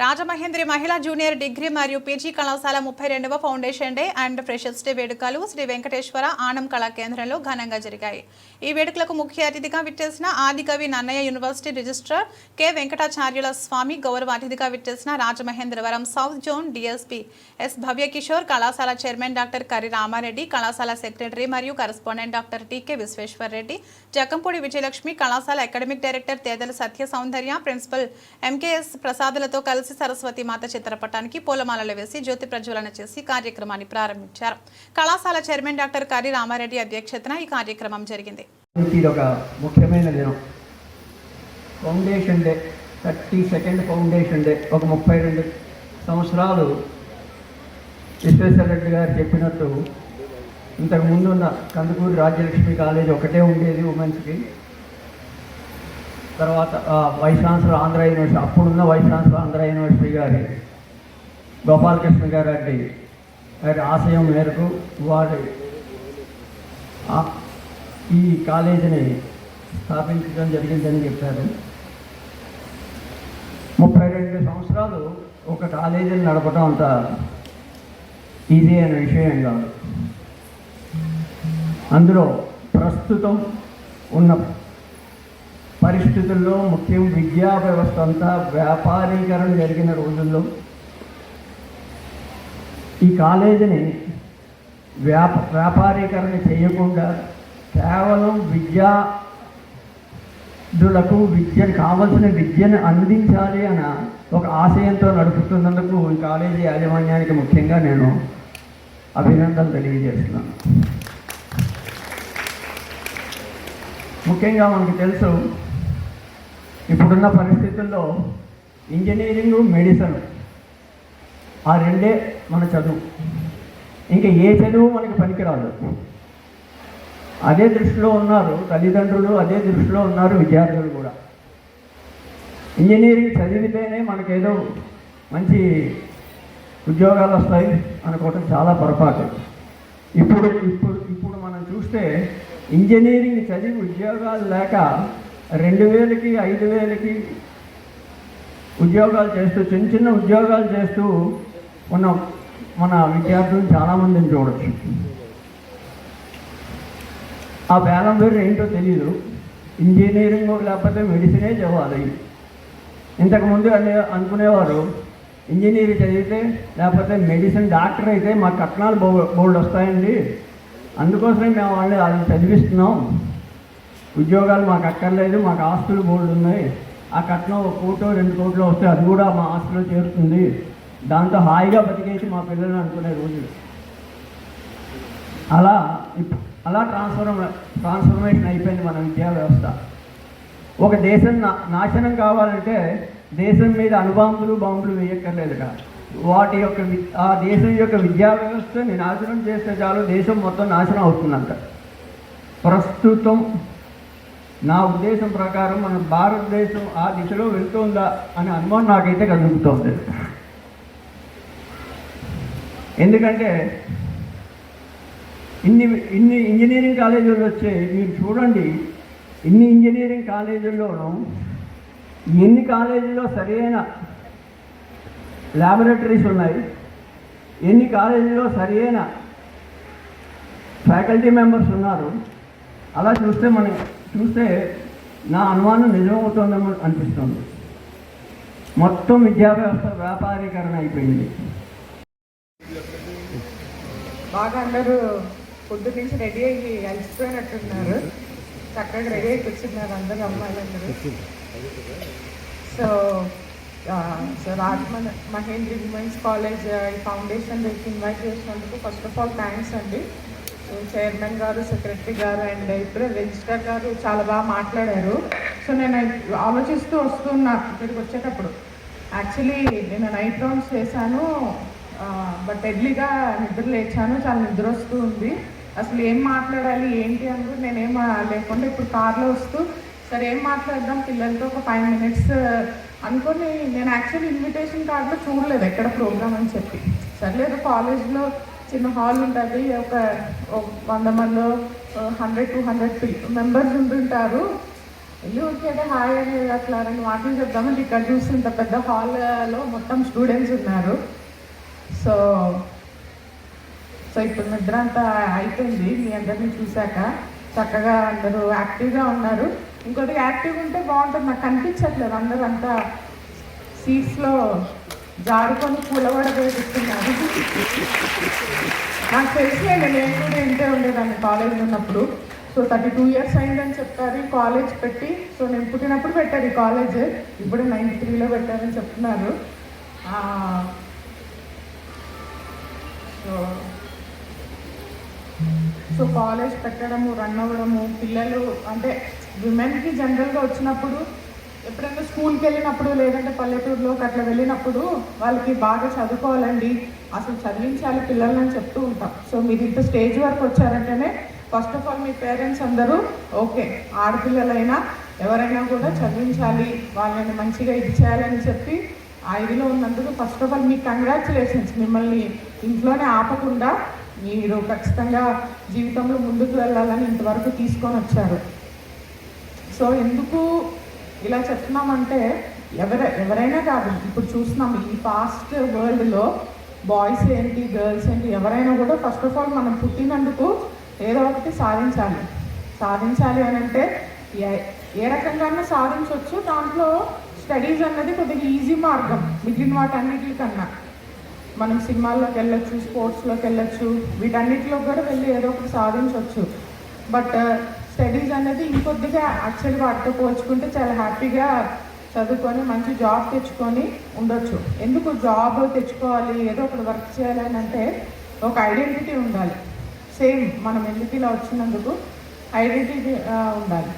రాజమహేంద్రి మహిళా junior degree మరియు PG కళాశాల ముప్పై రెండవ foundation day and freshers day వేడుకలు శ్రీ వెంకటేశ్వర ఆనం కళా కేంద్రంలో ఘనంగా జరిగాయి. ఈ వేడుకలకు ముఖ్య అతిథిగా విచ్చేసిన Adikavi Nannaya university registrar K వెంకటాచార్యుల స్వామి గౌరవ అతిథిగా విచ్చేసిన Rajamahendravaram south zone DSP S Bhavyakishore కళాశాల చైర్మన్ డాక్టర్ కరి రామారెడ్డి కళాశాల సెక్రటరీ మరియు correspondent doctor TK Vishweshwar Reddy Jakkampudi Vijayalakshmi కళాశాల academic director Tedala Satya Soundarya principal MKS ప్రసాదులతో కలిసి సరస్వతి మాత చిత్రపటానికి పూలమాలలు వేసి జ్యోతి ప్రజ్వలన చేసి కార్యక్రమాన్ని ప్రారంభించారు. కళాశాల చైర్మన్ డాక్టర్ కరి రామారెడ్డి అధ్యక్షతన ఈ కార్యక్రమం జరిగింది. ఒక ముఖ్యమైన దినం. Foundation day thirty second foundation day ఒక ముప్పై రెండు సంవత్సరాలు విశ్వేశ్వర రెడ్డి గారు చెప్పినట్టు ఇంతకు ముందున్న కందుకూరు రాజ్యలక్ష్మి కాలేజ్ ఒకటే ఉండేది ఉమెన్స్కి. తర్వాత వైస్ ఛాన్సలర్ ఆంధ్ర యూనివర్సిటీ అప్పుడున్న వైస్ ఛాన్సలర్ ఆంధ్ర యూనివర్సిటీ గారి గోపాలకృష్ణ గారి గారి ఆశయం మేరకు వారి ఈ కాలేజీని స్థాపించడం జరిగిందని చెప్పారు. ముప్పై రెండు సంవత్సరాలు ఒక కాలేజీని నడపడం అంత ఈజీ అయిన విషయం కాదు. అందులో ప్రస్తుతం ఉన్న పరిస్థితుల్లో ముఖ్యం విద్యా వ్యవస్థ అంతా వ్యాపారీకరణ జరిగిన రోజుల్లో ఈ కాలేజీని వ్యాప వ్యాపారీకరణ చేయకుండా కేవలం విద్యార్థులకు విద్యను కావలసిన విద్యను అందించాలి అన్న ఒక ఆశయంతో నడుపుతున్నందుకు ఈ కాలేజీ యాజమాన్యానికి ముఖ్యంగా నేను అభినందనలు తెలియజేస్తున్నాను. ముఖ్యంగా మనకు తెలుసు ఇప్పుడున్న పరిస్థితుల్లో ఇంజనీరింగ్ మెడిసిన్ ఆ రెండే మన చదువు. ఇంకా ఏ చదువు మనకి పనికిరాదు. అదే దృష్టిలో ఉన్నారు తల్లిదండ్రులు అదే దృష్టిలో ఉన్నారు విద్యార్థులు కూడా. ఇంజనీరింగ్ చదివితేనే మనకేదో మంచి ఉద్యోగాలు వస్తాయి అనుకోవటం చాలా పొరపాటు. ఇప్పుడు ఇప్పుడు ఇప్పుడు మనం చూస్తే ఇంజనీరింగ్ చదివి ఉద్యోగాలు లేక రెండు వేలకి ఐదు వేలకి ఉద్యోగాలు చేస్తూ చిన్న చిన్న ఉద్యోగాలు చేస్తూ ఉన్న మన విద్యార్థులు చాలామందిని చూడొచ్చు. ఆ బేలం పేరు ఏంటో తెలియదు ఇంజనీరింగ్ లేకపోతే మెడిసినే చదవాలి. ఇంతకుముందు అనే అనుకునేవారు ఇంజనీరింగ్ చదివితే లేకపోతే మెడిసిన్ డాక్టర్ అయితే మాకు కట్నాలు బో బోల్డ్ వస్తాయండి. అందుకోసమే మేము వాళ్ళని వాళ్ళని చదివిస్తున్నాం. ఉద్యోగాలు మాకు అక్కర్లేదు మాకు ఆస్తులు బోల్డ్ ఉన్నాయి ఆ కట్నం ఒక కోటో రెండు కోట్లు వస్తే అది కూడా మా ఆస్తిలో చేరుతుంది. దాంతో హాయిగా బతికేసి మా పిల్లలు అనుకునే రోజులు. అలా ఇప్- అలా ట్రాన్స్ఫర్మ ట్రాన్స్ఫర్మేషన్ అయిపోయింది మన విద్యా వ్యవస్థ. ఒక దేశం నా నాశనం కావాలంటే దేశం మీద అణుబాంబులు బాంబులు వేయక్కర్లేదుట వాటి యొక్క ఆ దేశం యొక్క విద్యా వ్యవస్థని నాశనం చేస్తే చాలు దేశం మొత్తం నాశనం అవుతుందంట. ప్రస్తుతం నా ఉద్దేశం ప్రకారం మన భారతదేశం ఆ దిశలో వెళ్తుందా అనే అనుమానం నాకైతే కలుగుతుంది. ఎందుకంటే ఇన్ని ఇన్ని ఇంజనీరింగ్ కాలేజీలు వచ్చే మీరు చూడండి ఇన్ని ఇంజనీరింగ్ కాలేజీల్లోనూ ఎన్ని కాలేజీల్లో సరైన ల్యాబొరేటరీస్ ఉన్నాయి. ఎన్ని కాలేజీలో సరైన ఫ్యాకల్టీ మెంబర్స్ ఉన్నారు అలా చూస్తే మనం చూస్తే నా అనుమానం నిజమవుతోందేమో అనిపిస్తుంది. మొత్తం విద్యా వ్యవస్థ వ్యాపారీకరణ అయిపోయింది. బాగా అందరూ పొద్దు నుంచి రెడీ అయ్యి అలసిపోయినట్టున్నారు. చక్కగా రెడీ అయ్యి కూర్చున్నారు అందరూ అమ్మాయిలందరూ. సో సో రాజమన్ మహేంద్రి ఉమెన్స్ కాలేజ్ ఈ ఫౌండేషన్ దగ్గరికి ఇన్వైట్ చేసినందుకు ఫస్ట్ ఆఫ్ ఆల్ థ్యాంక్స్ అండి. చైర్మన్ గారు సెక్రటరీ గారు అండ్ ఇప్పుడే రిజిస్టర్ గారు చాలా బాగా మాట్లాడారు. సో నేను ఆలోచిస్తూ వస్తున్నా ఇక్కడికి వచ్చేటప్పుడు. యాక్చువల్లీ నేను నైట్ రౌండ్స్ చేశాను బట్ ఎర్లీగా నిద్ర లేచాను చాలా నిద్ర వస్తూ ఉంది. అసలు ఏం మాట్లాడాలి ఏంటి అని కూడా నేనేం లేకుండా ఇప్పుడు కార్లో వస్తూ సరే ఏం మాట్లాడదాం పిల్లలతో ఒక ఫైవ్ మినిట్స్ అనుకుని నేను యాక్చువల్లీ ఇన్విటేషన్ కార్డులో చూడలేదు ఎక్కడ ప్రోగ్రామ్ అని చెప్పి. సర్లేదు కాలేజ్లో చిన్న హాల్ ఉంటుంది ఒక వంద మంది హండ్రెడ్ టూ హండ్రెడ్ మెంబర్స్ ఉంటుంటారు. వెళ్ళి వచ్చేదే హాయ్ అని అట్లా రెండు మాటలు చెప్దామంటే ఇక్కడ చూసి ఇంత పెద్ద హాల్లో మొత్తం స్టూడెంట్స్ ఉన్నారు. సో సో ఇప్పుడు నిద్ర అంతా అయిపోయింది మీ అందరినీ చూశాక చక్కగా అందరూ యాక్టివ్గా ఉన్నారు. ఇంకోటి యాక్టివ్గా ఉంటే బాగుంటుంది. నాకు కనిపించట్లేదు. అందరూ అంతా సీట్స్లో జారుకొని కూలబడబోతున్నారు నాకు తెలిసిలేదు నేను కూడా ఇంటే ఉండేదాన్ని కాలేజ్ ఉన్నప్పుడు. సో థర్టీ టూ ఇయర్స్ అయిందని చెప్తారు ఈ కాలేజ్ పెట్టి సో నేను పుట్టినప్పుడు పెట్టారు ఈ కాలేజ్ ఇప్పుడు నైంటీ త్రీలో పెట్టారని చెప్తున్నారు. సో సో కాలేజ్ పెట్టడము రన్ అవ్వడము పిల్లలు అంటే విమెన్కి జనరల్గా వచ్చినప్పుడు ఎప్పుడైనా స్కూల్కి వెళ్ళినప్పుడు లేదంటే పల్లెటూరులోకి అట్లా వెళ్ళినప్పుడు వాళ్ళకి బాగా చదువుకోవాలండి. అసలు చదివించాలి పిల్లలని చెప్తూ ఉంటాం. సో మీరు ఇంత స్టేజ్ వరకు వచ్చారంటేనే ఫస్ట్ ఆఫ్ ఆల్ మీ పేరెంట్స్ అందరూ ఓకే ఆడపిల్లలైనా ఎవరైనా కూడా చదివించాలి వాళ్ళని మంచిగా ఇది చేయాలని చెప్పి ఆ ఇదిలో ఉన్నందుకు ఫస్ట్ ఆఫ్ ఆల్ మీకు కంగ్రాచులేషన్స్ మిమ్మల్ని ఇంట్లోనే ఆపకుండా మీరు ఖచ్చితంగా జీవితంలో ముందుకు వెళ్ళాలని ఇంతవరకు తీసుకొని వచ్చారు. సో ఎందుకు ఇలా చెప్తున్నామంటే ఎవర ఎవరైనా కాదు ఇప్పుడు చూస్తున్నాం ఈ ఫాస్ట్ వరల్డ్లో బాయ్స్ ఏంటి గర్ల్స్ ఏంటి ఎవరైనా కూడా ఫస్ట్ ఆఫ్ ఆల్ మనం పుట్టినందుకు ఏదో ఒకటి సాధించాలి. సాధించాలి అని అంటే ఏ- ఏ రకంగానే సాధించవచ్చు దాంట్లో స్టడీస్ అన్నది కొద్దిగా ఈజీ మార్గం మిగిలిన వాటన్నిటికన్నా. మనం సినిమాల్లోకి వెళ్ళొచ్చు స్పోర్ట్స్లోకి వెళ్ళొచ్చు వీటన్నిటిలో కూడా వెళ్ళి ఏదో ఒకటి సాధించవచ్చు బట్ స్టడీస్ అనేది ఇంకొద్దిగా యాక్చువల్ వాటితో పోల్చుకుంటే చాలా హ్యాపీగా చదువుకొని మంచి జాబ్ తెచ్చుకొని ఉండొచ్చు. ఎందుకు జాబ్ తెచ్చుకోవాలి ఏదో ఒకటి వర్క్ చేయాలని అంటే ఒక ఐడెంటిటీ ఉండాలి. సేమ్ మనం ఎందుకు ఇలా వచ్చినందుకు ఐడెంటిటీ ఉండాలి.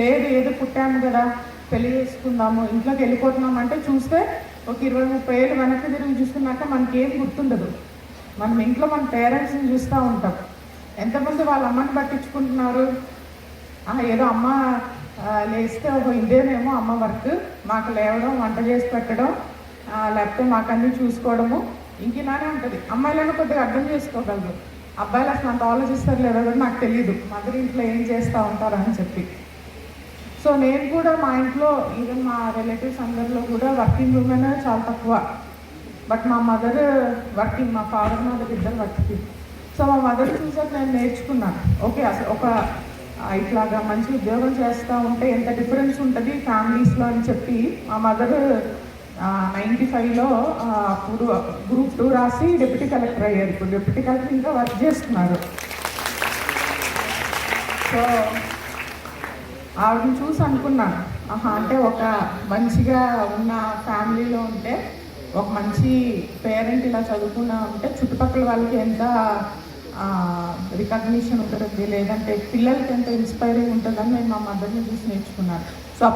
లేదు ఏదో పుట్టాము కదా పెళ్ళి చేసుకుందాము ఇంట్లోకి వెళ్ళిపోతున్నాం అంటే చూస్తే ఒక ఇరవై ముప్పై ఏళ్ళు వెనక్కి తిరిగి చూసుకున్నాక మనకి ఏం గుర్తుండదు. మనం ఇంట్లో మన పేరెంట్స్ని చూస్తూ ఉంటాం. ఎంతమంది వాళ్ళ అమ్మని పట్టించుకుంటున్నారు? ఏదో అమ్మ లేస్తే ఒక ఇదేనేమో అమ్మ వర్క్. మాకు లేవడం వంట చేసి పెట్టడం లేకపోతే మాకు అన్నీ చూసుకోవడము. ఇంక ఉంటుంది. అమ్మాయిలను కొద్దిగా అర్థం చేసుకోగలరు. అబ్బాయిలు అసలు అంత ఆలోచిస్తారు లేదో కూడా నాకు తెలియదు మదర్ ఇంట్లో ఏం చేస్తూ ఉంటారు అని చెప్పి. సో నేను కూడా మా ఇంట్లో ఈవెన్ మా రిలేటివ్స్ అందరిలో కూడా వర్కింగ్ ఉమెన్ చాలా తక్కువ. బట్ మా మదర్ వర్కింగ్ మా ఫాదర్ మదర్ ఇద్దరు వర్కింగ్. సో మా మదర్ చూసాక నేను నేర్చుకున్నాను. ఓకే అసలు ఒక ఇట్లాగా మంచి ఉద్యోగం చేస్తూ ఉంటే ఎంత డిఫరెన్స్ ఉంటుంది ఫ్యామిలీస్లో అని చెప్పి మా మదర్ నైంటీ ఫైవ్లో అప్పుడు గ్రూప్ టూ రాసి డిప్యూటీ కలెక్టర్ అయ్యారు. ఇప్పుడు డిప్యూటీ కలెక్టర్ ఇంకా వర్క్ చేస్తున్నారు. సో ఆవిడని చూసి అనుకున్నాను ఆహా అంటే ఒక మంచిగా ఉన్న ఫ్యామిలీలో ఉంటే ఒక మంచి పేరెంట్ ఇలా చదువుకున్నా ఉంటే చుట్టుపక్కల వాళ్ళకి ఎంత రికగ్నిషన్ ఉంటుంది లేదంటే పిల్లలకి ఎంత ఇన్స్పైరింగ్ ఉంటుందని నేను మా మదర్ని చూసి నేర్చుకున్నాను. సో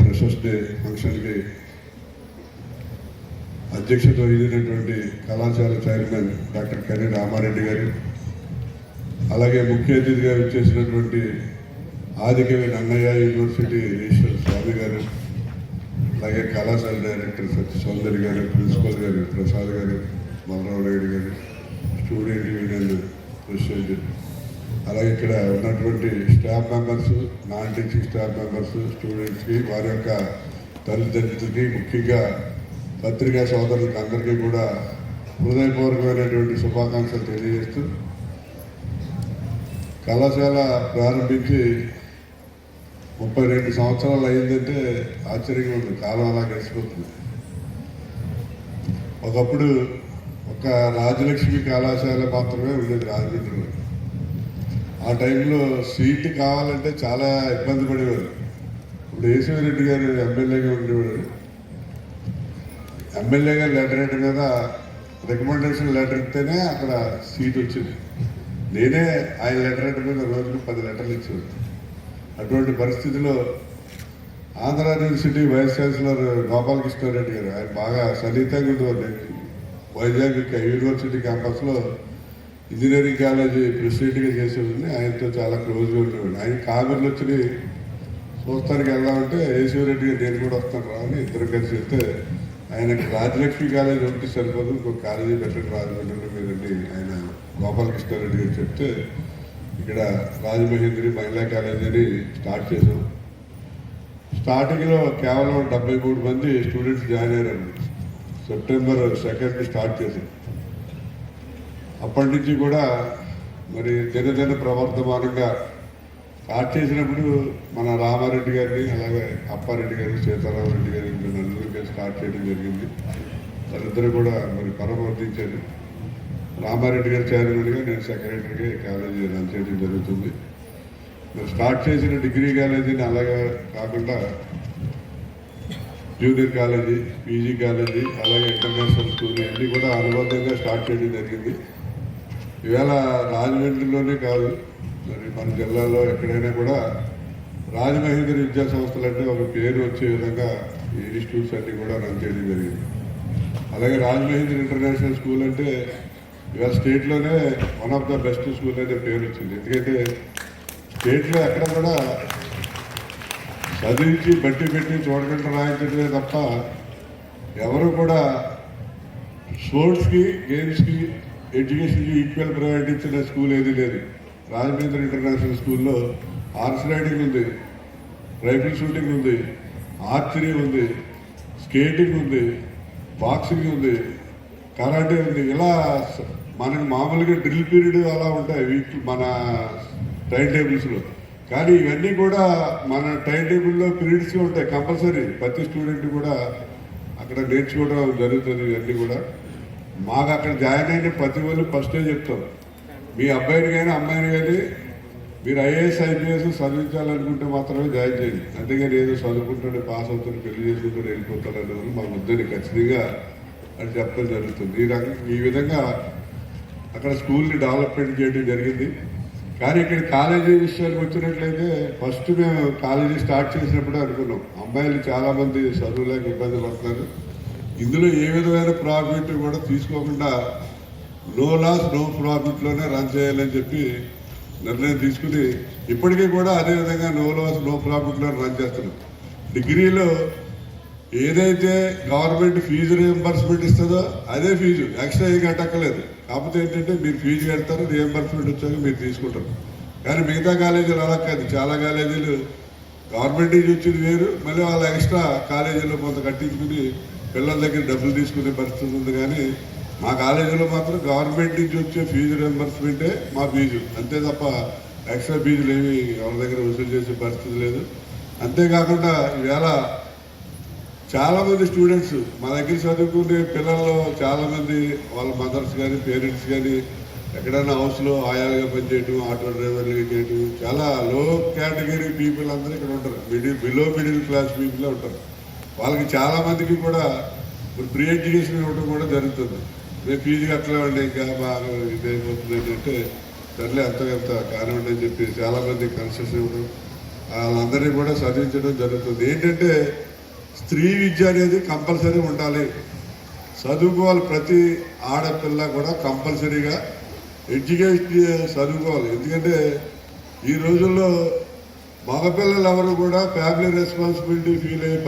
ఫ్రెషర్స్ డే ఫంక్షన్కి అధ్యక్షత వహించినటువంటి కళాశాల చైర్మన్ డాక్టర్ కరీ రామారెడ్డి గారు అలాగే ముఖ్య అతిథిగా ఇచ్చేసినటువంటి ఆదికవి నన్నయ్య యూనివర్సిటీ ఈశ్వర్ స్వామి గారు అలాగే కళాశాల డైరెక్టర్ సత్య సౌందర్య గారు ప్రిన్సిపల్ గారు ప్రసాద్ గారు మల్రావు నాయుడు గారు స్టూడెంట్ యూనియన్ ప్రెసిడెంట్ అలాగే ఇక్కడ ఉన్నటువంటి staff members non teaching staff members స్టూడెంట్స్కి వారి యొక్క తల్లిదండ్రులకి ముఖ్యంగా పత్రికా సోదరులకి అందరికీ కూడా హృదయపూర్వకమైనటువంటి శుభాకాంక్షలు తెలియజేస్తూ కళాశాల ప్రారంభించి ముప్పై రెండు సంవత్సరాలు అయిందంటే ఆశ్చర్యంగా ఉంది. కాలం అలా గడిచిపోతుంది. ఒకప్పుడు ఒక రాజలక్ష్మి కళాశాల మాత్రమే ఉండేది రాజమండ్రిలో ఆ టైంలో సీట్ కావాలంటే చాలా ఇబ్బంది పడేవారు. ఇప్పుడు రెడ్డి గారు ఎమ్మెల్యేగా ఉండేవాడు ఎమ్మెల్యే గారు లెటర్ హెడ్ మీద రికమెండేషన్ లెటర్ ఇస్తేనే అక్కడ సీట్ వచ్చింది. నేనే ఆయన లెటర్ హెడ్ మీద రోజులు పది లెటర్లు ఇచ్చేవాడు అటువంటి పరిస్థితిలో Andhra university vice chancellor Gopalakrishna Reddy గారు ఆయన బాగా సన్నిహితంగా ఉండేవారు. నేను వైజాగ్ యూనివర్సిటీ క్యాంపస్లో ఇంజనీరింగ్ కాలేజీ ప్రెసిడెంట్గా చేసేవాడిని. ఆయనతో చాలా క్లోజ్గా ఉండేవాడిని. ఆయన కామెర్లు వచ్చి చూస్తానికి వెళ్దామంటే రెడ్డి గారు నేను కూడా వస్తాను రా అని ఇద్దరు కలిసి వెళ్తే ఆయనకి రాజలక్ష్మి కాలేజీ ఒకటి సరిపోదు ఇంకో కాలేజీ పెట్టండి రాజమండ్రిలో మీరండి ఆయన గోపాలకృష్ణారెడ్డి గారు చెప్తే ఇక్కడ రాజమహేంద్రి మహిళా కాలేజీని స్టార్ట్ చేసాం స్టార్టింగ్లో కేవలం డెబ్బై మూడు మంది స్టూడెంట్స్ జాయిన్ అయ్యారండి సెప్టెంబర్ సెకండ్ స్టార్ట్ చేసింది. అప్పటి నుంచి కూడా మరి దినదిన ప్రవర్తమానంగా స్టార్ట్ చేసినప్పుడు మన రామారెడ్డి గారిని అలాగే అప్పారెడ్డి గారిని సీతారామరెడ్డి గారిని వీళ్ళ నలుగురికి స్టార్ట్ చేయడం జరిగింది. వాళ్ళిద్దరూ కూడా మరి పరమవర్తించారు రామారెడ్డి గారు చైర్మన్గా నేను సెక్రటరీగా ఈ కాలేజీ రన్ చేయడం జరుగుతుంది. మరి స్టార్ట్ చేసిన డిగ్రీ కాలేజీని అలాగే కాకుండా జూనియర్ కాలేజీ పీజీ కాలేజీ అలాగే ఇంటర్నేషనల్ స్కూల్ ఇవన్నీ కూడా అనుబంధంగా స్టార్ట్ చేయడం జరిగింది. ఈవేళ రాజమండ్రిలోనే కాదు మరి మన జిల్లాలో ఎక్కడైనా కూడా రాజమహేంద్రి విద్యా సంస్థలు అంటే ఒక పేరు వచ్చే విధంగా ఈ ఇన్స్టిట్యూట్స్ అన్ని కూడా రన్ చేయడం జరిగింది. అలాగే రాజమహేంద్రి ఇంటర్నేషనల్ స్కూల్ అంటే ఇవాళ స్టేట్లోనే one of the best school అనే పేరు వచ్చింది. ఎందుకంటే స్టేట్లో ఎక్కడ కూడా చదివించి బట్టి పెట్టి చూడకుండా రాయించడమే తప్ప ఎవరు కూడా స్పోర్ట్స్కి గేమ్స్కి ఎడ్యుకేషన్కి ఈక్వల్ ప్రయారిటీ ఇచ్చిన స్కూల్ ఏది లేదు. రాజమేంద్ర ఇంటర్నేషనల్ స్కూల్లో హార్స్ రైడింగ్ ఉంది రైఫిల్ షూటింగ్ ఉంది ఆర్చరీ ఉంది స్కేటింగ్ ఉంది బాక్సింగ్ ఉంది కరాటే ఉంది. ఇలా మనకి మామూలుగా డ్రిల్ పీరియడ్ అలా ఉంటాయి వీక్ మన టైం టేబుల్స్లో. కానీ ఇవన్నీ కూడా మన టైం టేబుల్లో పీరియడ్స్ ఉంటాయి కంపల్సరీ. ప్రతి స్టూడెంట్ కూడా అక్కడ నేర్చుకోవడం జరుగుతుంది ఇవన్నీ కూడా. మాకు అక్కడ జాయిన్ అయిన ప్రతి వాళ్ళు ఫస్టే చెప్తాం. మీ అబ్బాయిని కానీ అమ్మాయిని కానీ మీరు ఐఏఎస్ ఐపీఎస్ చదివించాలనుకుంటే మాత్రమే జాయిన్ చేయండి. అంతేగాని ఏదో చదువుకుంటాడు పాస్ అవుతాడు పెళ్ళి చేసుకుంటాడు వెళ్ళిపోతాడు అనే వాళ్ళు మా వద్దని ఖచ్చితంగా అని చెప్పడం జరుగుతుంది. ఈ రకం ఈ విధంగా అక్కడ స్కూల్ని డెవలప్మెంట్ చేయడం జరిగింది. కానీ ఇక్కడ కాలేజీ విషయానికి వచ్చినట్లయితే ఫస్ట్ మేము కాలేజీ స్టార్ట్ చేసినప్పుడే అనుకున్నాం. అమ్మాయిలు చాలామంది చదువులేక ఇబ్బంది పడుతున్నారు. ఇందులో ఏ విధమైన ప్రాఫిట్ కూడా తీసుకోకుండా నో లాస్ నో ప్రాఫిట్లోనే రన్ చేయాలని చెప్పి నిర్ణయం తీసుకుని ఇప్పటికీ కూడా అదే విధంగా నో లాస్ నో ప్రాఫిట్లో రన్ చేస్తున్నాం. డిగ్రీలో ఏదైతే గవర్నమెంట్ ఫీజు రియంబర్స్మెంట్ ఇస్తుందో అదే ఫీజు ఎక్స్ట్రా ఏం కట్టక్కర్లేదు. కాకపోతే ఏంటంటే మీరు ఫీజు కడతారు రియంబర్స్మెంట్ వచ్చాక మీరు తీసుకుంటారు. కానీ మిగతా కాలేజీలు అలా కాదు. చాలా కాలేజీలు గవర్నమెంట్ నుంచి వచ్చింది వేరు. మళ్ళీ వాళ్ళ ఎక్స్ట్రా కాలేజీలో కొంత కట్టించుకుని పిల్లల దగ్గర డబ్బులు తీసుకునే పరిస్థితి ఉంది. కానీ మా కాలేజీలో మాత్రం గవర్నమెంట్ నుంచి వచ్చే ఫీజు రియంబర్స్మెంటే మా ఫీజు అంతే తప్ప ఎక్స్ట్రా ఫీజులు ఏమి ఎవరి దగ్గర వసూలు చేసే పరిస్థితి లేదు. అంతేకాకుండా ఈవేళ చాలా మంది స్టూడెంట్స్ మా దగ్గర చదువుకునే పిల్లల్లో చాలా మంది వాళ్ళ మదర్స్ కానీ పేరెంట్స్ కానీ ఎక్కడైనా హౌస్లో ఆయాలుగా పనిచేయటం ఆటో డ్రైవర్లుగా చేయటం చాలా లో కేటగిరీ పీపుల్ అందరూ ఇక్కడ ఉంటారు. మిడిల్ బిలో మిడిల్ క్లాస్ పీపులే ఉంటారు. వాళ్ళకి చాలా మందికి కూడా ప్రీ ఎడ్యుకేషన్ ఇవ్వడం కూడా జరుగుతుంది. రేపు ఫీజు కట్టలేమండి ఇంకా బాగా ఇదైపోతుంది ఏంటంటే సర్లే అంత ఎంత కానివ్వండి అని చెప్పి చాలా మంది కన్సెషన్ ఇవ్వడం వాళ్ళందరినీ కూడా చదివించడం జరుగుతుంది. ఏంటంటే స్త్రీ విద్య అనేది కంపల్సరీ ఉండాలి. చదువుకోవాలి ప్రతి ఆడపిల్ల కూడా కంపల్సరీగా ఎడ్యుకేషన్ చదువుకోవాలి. ఎందుకంటే ఈ రోజుల్లో మగపిల్లలు ఎవరు కూడా ఫ్యామిలీ రెస్పాన్సిబిలిటీ ఫీల్ అయ్యే